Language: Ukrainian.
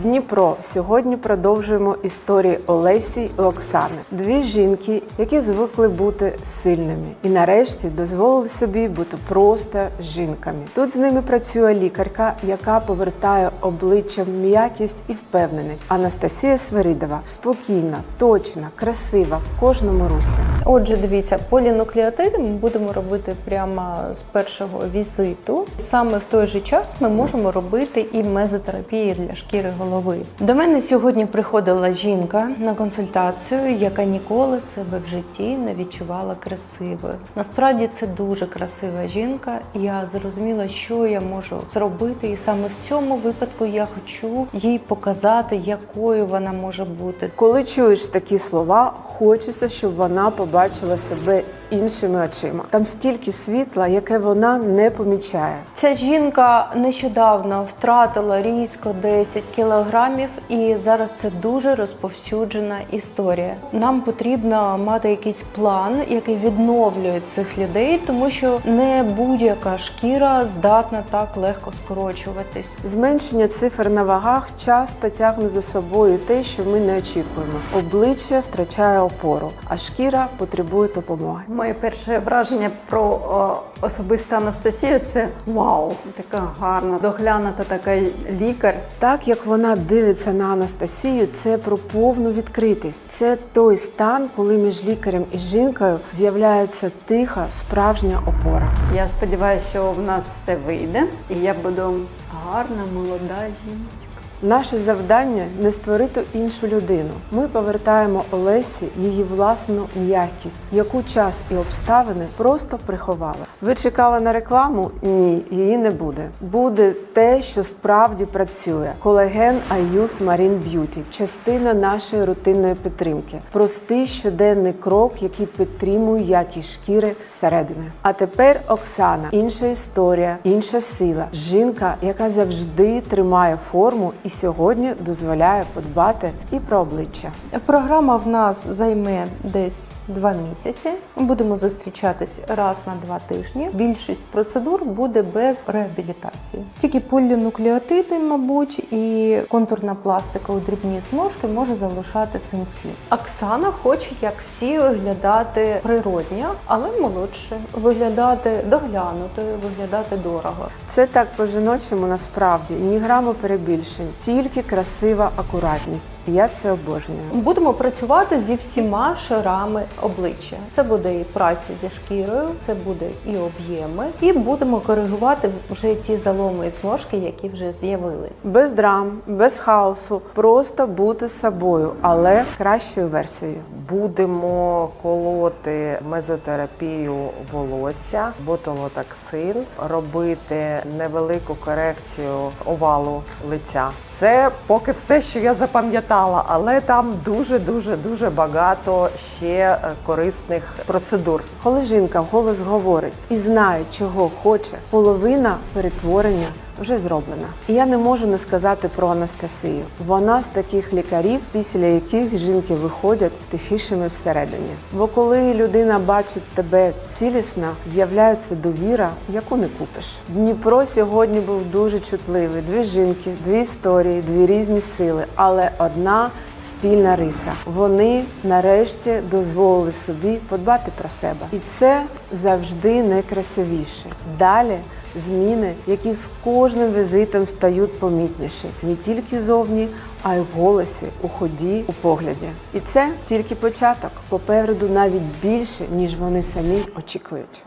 Дніпро. Сьогодні продовжуємо історії Олесі і Оксани. Дві жінки, які звикли бути сильними, і нарешті дозволили собі бути просто жінками. Тут з ними працює лікарка, яка повертає обличчям м'якість і впевненість. Анастасія Свиридова спокійна, точна, красива в кожному русі. Отже, дивіться, полінуклеотиди ми будемо робити прямо з першого візиту. Саме в той же час ми можемо робити і мезотерапії для шкіри голови. До мене сьогодні приходила жінка на консультацію, яка ніколи себе в житті не відчувала красивою. Насправді це дуже красива жінка. Я зрозуміла, що я можу зробити, і саме в цьому випадку я хочу їй показати, якою вона може бути. Коли чуєш такі слова, хочеться, щоб вона побачила себе іншими очима. Там стільки світла, яке вона не помічає. Ця жінка нещодавно втратила різко 10 кілограмів, і зараз це дуже розповсюджена історія. Нам потрібно мати якийсь план, який відновлює цих людей, тому що не будь-яка шкіра здатна так легко скорочуватись. Зменшення цифр на вагах часто тягне за собою те, що ми не очікуємо. Обличчя втрачає опору, а шкіра потребує допомоги. Моє перше враження про особисту Анастасію це вау, така гарна, доглянута така лікар. Так як вона дивиться на Анастасію, це про повну відкритість. Це той стан, коли між лікарем і жінкою з'являється тиха, справжня опора. Я сподіваюся, що в нас все вийде, і я буду гарна, молода жінка. Наше завдання не створити іншу людину. Ми повертаємо Олесі її власну м'якість, яку час і обставини просто приховали. Ви чекали на рекламу? Ні, її не буде. Буде те, що справді працює. Колаген Аюс Marine Beauty – частина нашої рутинної підтримки. Простий щоденний крок, який підтримує якість шкіри зсередини. А тепер Оксана, інша історія, інша сила. Жінка, яка завжди тримає форму і сьогодні дозволяє подбати і про обличчя. Програма в нас займе десь два місяці. Будемо зустрічатись раз на два тижні. Більшість процедур буде без реабілітації. Тільки полінуклеотиди, мабуть, і контурна пластика у дрібні зморшки може залишати синці. Оксана хоче, як всі, виглядати природньо, але молодше, виглядати доглянутою, виглядати дорого. Це так по-жіночому насправді ні граму перебільшень, тільки красива акуратність. Я це обожнюю. Будемо працювати зі всіма шарами обличчя. Це буде і праця зі шкірою, це буде і об'єми, і будемо коригувати вже ті заломи і зморшки, які вже з'явились. Без драм, без хаосу, просто бути собою, але кращою версією. Будемо колоти мезотерапію волосся, ботулотоксин, робити невелику корекцію овалу лиця. Це поки все, що я запам'ятала, але там дуже дуже дуже багато ще е, корисних процедур. Коли жінка вголос говорить і знає, чого хоче, половина перетворення вже зроблена. І я не можу не сказати про Анастасію. Вона з таких лікарів, після яких жінки виходять тихішими всередині. Бо коли людина бачить тебе цілісно, з'являється довіра, яку не купиш. Дніпро сьогодні був дуже чутливий. Дві жінки, дві історії, дві різні сили, але одна спільна риса. Вони нарешті дозволили собі подбати про себе, і це завжди найкрасивіше. Далі. Зміни, які з кожним візитом стають помітніші не тільки зовні, а й в голосі, у ході, у погляді. І це тільки початок. Попереду навіть більше, ніж вони самі очікують.